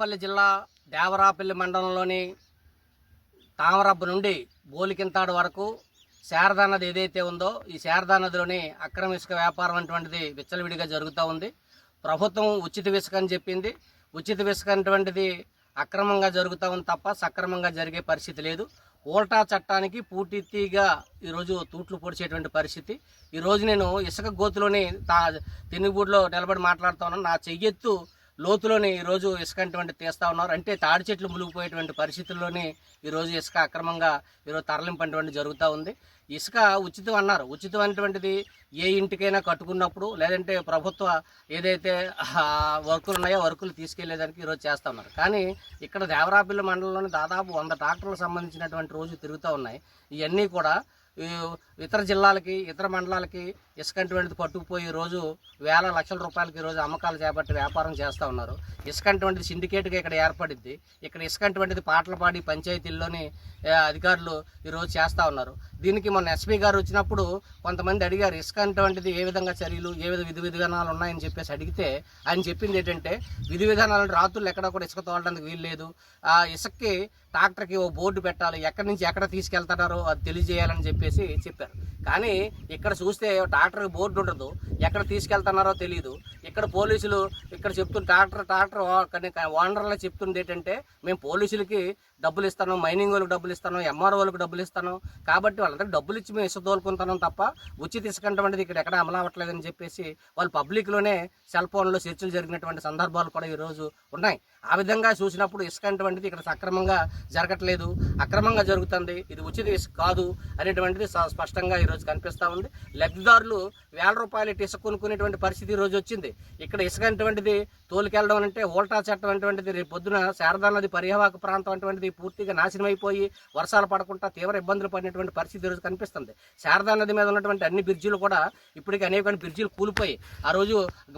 పల్లి జిల్లా దేవరాపల్లి మండలంలోని తామరబ్బ నుండి బోలికింతాడు వరకు శారదా నది ఏదైతే ఉందో ఈ శారదా నదిలోని అక్రమ ఇసుక వ్యాపారం అటువంటిది విచ్చలవిడిగా జరుగుతూ ఉంది. ప్రభుత్వం ఉచిత ఇసుక అని చెప్పింది. ఉచిత ఇసుక అటువంటిది అక్రమంగా జరుగుతూ ఉంది తప్ప సక్రమంగా జరిగే పరిస్థితి లేదు. ఓల్టా చట్టానికి పూర్తిగా ఈరోజు తూట్లు పొడిచేటువంటి పరిస్థితి. ఈరోజు నేను ఇసుక గోతులోని తా తినుగూడులో నిలబడి మాట్లాడుతున్నాను నా చెయ్యెత్తు లోతులోని ఈరోజు ఇసుక అటువంటి తీస్తా ఉన్నారు. అంటే తాడి చెట్లు మునిగిపోయేటువంటి పరిస్థితుల్లోనే ఈరోజు ఇసుక అక్రమంగా ఈరోజు తరలింపు అటువంటి జరుగుతూ ఉంది. ఇసుక ఉచితం అన్నారు. ఉచితం అనేటువంటిది ఏ ఇంటికైనా కట్టుకున్నప్పుడు లేదంటే ప్రభుత్వ ఏదైతే వర్కులు ఉన్నాయో వర్కులు తీసుకెళ్ళేదానికి ఈరోజు చేస్తూ ఉన్నారు. కానీ ఇక్కడ దేవరాపల్లి మండలంలోని దాదాపు వంద ట్రాక్టర్లకు సంబంధించినటువంటి రోజు తిరుగుతూ ఉన్నాయి. ఇవన్నీ కూడా ఇతర జిల్లాలకి ఇతర మండలాలకి ఇసుక అటువంటిది పట్టుకుపోయి రోజు వేల లక్షల రూపాయలకి ఈరోజు అమ్మకాలు చేపట్టి వ్యాపారం చేస్తూ ఉన్నారు. ఇసుక అటువంటిది సిండికేట్గా ఇక్కడ ఏర్పడింది ఇక్కడ ఇసుక అటువంటిది పాటలపాడి పంచాయతీల్లోని అధికారులు ఈరోజు చేస్తూ ఉన్నారు. దీనికి మొన్న ఎస్పీ గారు వచ్చినప్పుడు కొంతమంది అడిగారు ఇసుక అటువంటిది ఏ విధంగా చర్యలు ఏ విధ విధి విధానాలు ఉన్నాయని చెప్పేసి అడిగితే ఆయన చెప్పింది ఏంటంటే విధి విధానాలు రాత్రులు ఎక్కడ కూడా ఇసుక తోలడానికి వీలు లేదు. ఆ ఇసుక్కి ట్రాక్టర్కి ఓ బోర్డు పెట్టాలి. ఎక్కడి నుంచి ఎక్కడ తీసుకెళ్తున్నారో అది తెలియజేయాలని చెప్పేసి చెప్పారు. కానీ ఇక్కడ చూస్తే ట్రాక్టర్కి బోర్డు ఉండదు. ఎక్కడ తీసుకెళ్తున్నారో తెలియదు ఇక్కడ పోలీసులు ఇక్కడ చెప్తున్న ట్రాక్టర్ ట్రాక్టర్ ఓనర్లో చెప్తుంది ఏంటంటే మేము పోలీసులకి డబ్బులు ఇస్తాను మైనింగ్ వాళ్ళకి డబ్బులు ఇస్తాను ఎంఆర్ వాళ్ళకి డబ్బులు ఇస్తాను. కాబట్టి వాళ్ళందరూ డబ్బులు ఇచ్చి మేము ఇసుక తప్ప ఉచిత ఇసుక అటువంటిది ఇక్కడ ఎక్కడ అమలు అవ్వట్లేదని చెప్పేసి వాళ్ళు పబ్లిక్లోనే సెల్ ఫోన్లో చర్చలు జరిగినటువంటి సందర్భాలు కూడా ఈరోజు ఉన్నాయి. ఆ విధంగా చూసినప్పుడు ఇసుక అటువంటిది ఇక్కడ సక్రమంగా జరగట్లేదు. అక్రమంగా జరుగుతుంది. ఇది ఉచిత ఇసుక కాదు అనేటువంటిది స్పష్టంగా ఈరోజు కనిపిస్తూ ఉంది. లబ్ధిదారులు వేల రూపాయలు ఇటు ఇసుక కొనుక్కునేటువంటి పరిస్థితి ఈరోజు రోజు వచ్చింది. ఇక్కడ ఇసుక అటువంటిది తోలుకెళ్ళడం అంటే ఓల్టా చట్టం అటువంటిది రేపు పొద్దున శారదా నది పర్యావాక ప్రాంతం అటువంటిది పూర్తిగా నాశనం అయిపోయి వర్షాలు పడకుండా తీవ్ర ఇబ్బందులు పడినటువంటి పరిస్థితి ఈరోజు కనిపిస్తుంది. శారదా నది మీద ఉన్నటువంటి అన్ని బ్రిడ్జిలు కూడా ఇప్పటికీ అనేక బ్రిడ్జిలు కూలిపోయి ఆ రోజు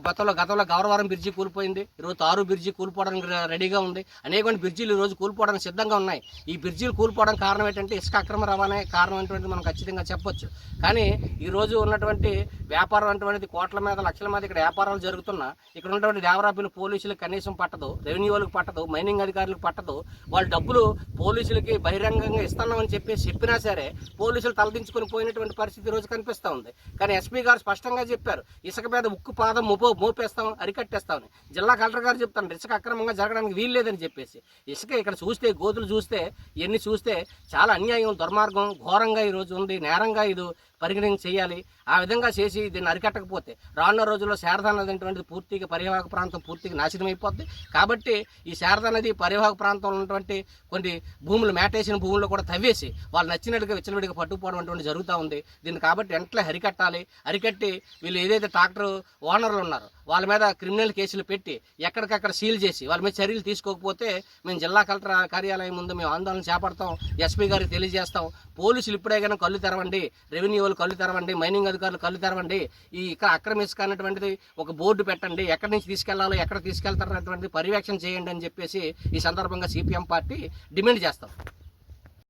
గతంలో గతంలో గౌరవరం బ్రిడ్జి కూలిపోయింది ఈరోజు తారు బ్రిడ్జి కూలిపోవడానికి రెడీగా ఉంది. అనేక బ్రిడ్జిలు ఈ రోజు కూలిపోవడానికి సిద్ధంగా ఉన్నాయి. ఈ బ్రిడ్జిలు కూలిపోవడం కారణం ఏంటంటే ఇసుక అక్రమ రవాణా కారణం అనేటువంటిది మనం ఖచ్చితంగా చెప్పొచ్చు. కానీ ఈ రోజు ఉన్నటువంటి వ్యాపారం అటువంటిది కోట్ల మీద లక్షల మీద ఇక్కడ వ్యాపారాలు జరుగుతున్నా ఇక్కడ ఉన్నటువంటి దేవరాపిల్లి పోలీసులకు కనీసం పట్టదు రెవెన్యూ వాళ్ళకి పట్టదు మైనింగ్ అధికారులకు పట్టదు. వాళ్ళు డబ్బులు పోలీసులకి బహిరంగంగా ఇస్తున్నామని చెప్పేసి చెప్పినా సరే పోలీసులు తలదించుకొని పోయినటువంటి పరిస్థితి రోజు కనిపిస్తూ ఉంది. కానీ ఎస్పీ గారు స్పష్టంగా చెప్పారు ఇసుక మీద ఉక్కు పాదం మోపో మోపేస్తాం అరికట్టేస్తామని. జిల్లా కలెక్టర్ గారు చెప్తాను ఇసుక అక్రమంగా జరగడానికి వీలు లేదని చెప్పేసి. ఇసుక ఇక్కడ చూస్తే గోతులు చూస్తే ఇవన్నీ చూస్తే చాలా అన్యాయం దుర్మార్గం ఘోరంగా ఈ రోజు ఉంది నేరంగా ఇది పరిగణన చేయాలి. ఆ విధంగా చేసి దీన్ని అరికట్టకపోతే రానున్న రోజుల్లో శారదా నది అనేటువంటిది పూర్తిగా పరివాహక ప్రాంతం పూర్తిగా నాశనం అయిపోద్ది కాబట్టి ఈ శారదా నది పరివాహక ప్రాంతంలో ఉన్నటువంటి కొన్ని భూములు మేటేసిన భూముల్లో కూడా తవ్వేసి వాళ్ళు నచ్చినట్టుగా విచ్చలవిడిగా పట్టుకుపోవడం అటువంటి జరుగుతూ ఉంది. దీన్ని కాబట్టి వెంటనే అరికట్టాలి అరికట్టి వీళ్ళు ఏదైతే ట్రాక్టర్ ఓనర్లు ఉన్నారో వాళ్ళ మీద క్రిమినల్ కేసులు పెట్టి ఎక్కడికక్కడ సీల్ చేసి వాళ్ళ మీద చర్యలు తీసుకోకపోతే మేము జిల్లా కలెక్టర్ కార్యాలయం ముందు మేము ఆందోళన చేపడతాం. ఎస్పీ గారికి తెలియజేస్తాం. పోలీసులు ఇప్పుడే కానీ కళ్ళు తెరవండి రెవెన్యూ వాళ్ళు కళ్ళు తెరవండి మైనింగ్ అధికారులు కళ్ళు తెరవండి ఈ ఇక్కడ అక్రమ ఇసుక ఒక బోర్డు పెట్టండి ఎక్కడి నుంచి తీసుకెళ్ళాలో ఎక్కడ తీసుకెళ్తారు పర్యవేక్షణ చేయండి అని చెప్పేసి ఈ సందర్భంగా సిపిఎం పార్టీ డిమాండ్ చేస్తాం.